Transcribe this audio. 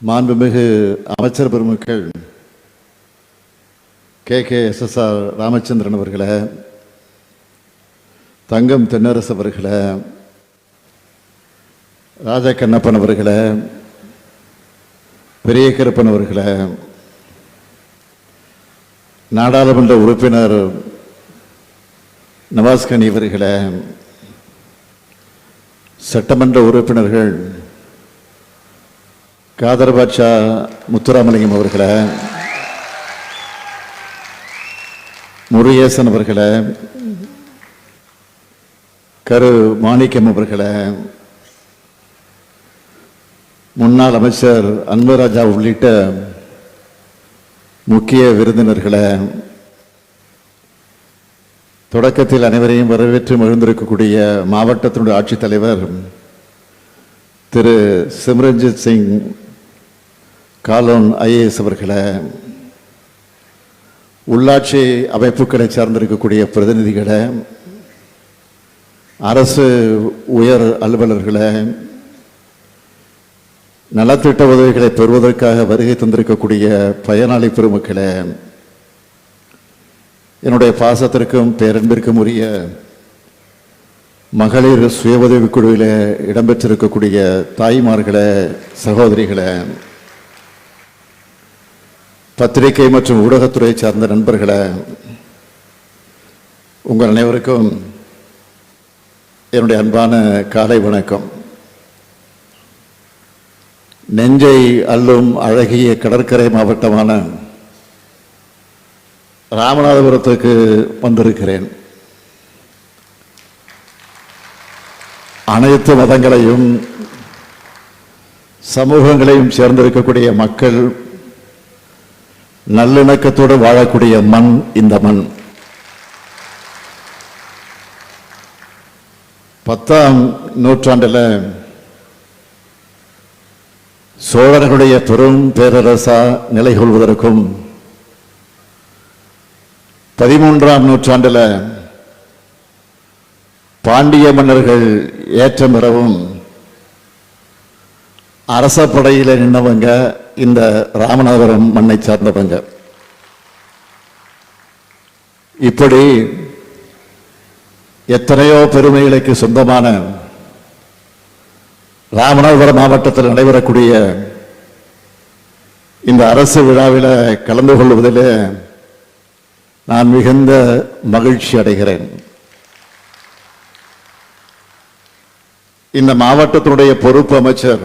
மாண்புமிகு அமைச்சர் பெருமக்கள் K K S S R Ramachandran அவர்களை தங்கம் தென்னரசு அவர்களை ராஜா கண்ணப்பன் அவர்களை பெரிய கருப்பன் அவர்களை நாடாளுமன்ற உறுப்பினர் நவாஸ்கனி அவர்களை சட்டமன்ற உறுப்பினர்கள் காதர் பாட்சா முத்துராமலிங்கம் அவர்களை முருகேசன் அவர்களை கரு மாணிக்கம் அவர்களை முன்னாள் அமைச்சர் அன்பராஜா உள்ளிட்ட முக்கிய விருந்தினர்களை தொடக்கத்தில் அனைவரையும் வரவேற்று மகிழ்ந்திருக்கக்கூடிய மாவட்டத்தினுடைய ஆட்சித்தலைவர் திரு சிம்ரன்ஜித் சிங் காலோன் ஐஏஎஸ் அவர்களை உள்ளாட்சி அமைப்புகளை சார்ந்திருக்கக்கூடிய பிரதிநிதிகளை அரசு உயர் அலுவலர்களை நலத்திட்ட உதவிகளை பெறுவதற்காக வருகை தந்திருக்கக்கூடிய பயனாளி பெருமக்களை என்னுடைய பாசத்திற்கும் பேரன்பிற்கும் உரிய மகளிர் சுய உதவிக் குழுவில் இடம்பெற்றிருக்கக்கூடிய தாய்மார்களை சகோதரிகளை பத்திரிகை மற்றும் ஊடகத்துறை சார்ந்த நண்பர்களை உங்கள் அனைவருக்கும் என்னுடைய அன்பான காலை வணக்கம். நெஞ்சை அல்லும் அழகிய கடற்கரை மாவட்டமான ராமநாதபுரத்துக்கு வந்திருக்கிறேன். அனைத்து மதங்களையும் சமூகங்களையும் சேர்ந்திருக்கக்கூடிய மக்கள் நல்லிணக்கத்தோடு வாழக்கூடிய மண் இந்த மண். பத்தாம் நூற்றாண்டில் சோழர்களுடைய பெரும் பேரரசா நிலை கொள்வதற்கும் பதிமூன்றாம் நூற்றாண்டில் பாண்டிய மன்னர்கள் ஏற்றம் பெறவும் அரச படையில நின்னவங்க இந்த ராமநாதபுரம் மண்ணை சார்ந்தவங்க இப்படி எத்தனையோ பெருமைகளுக்கு சொந்தமான ராமநாதபுரம் மாவட்டத்தில் நடைபெறக்கூடிய இந்த அரசு விழாவில் கலந்து கொள்வதில் நான் மிகுந்த மகிழ்ச்சி அடைகிறேன். இந்த மாவட்டத்தினுடைய பொறுப்பு அமைச்சர்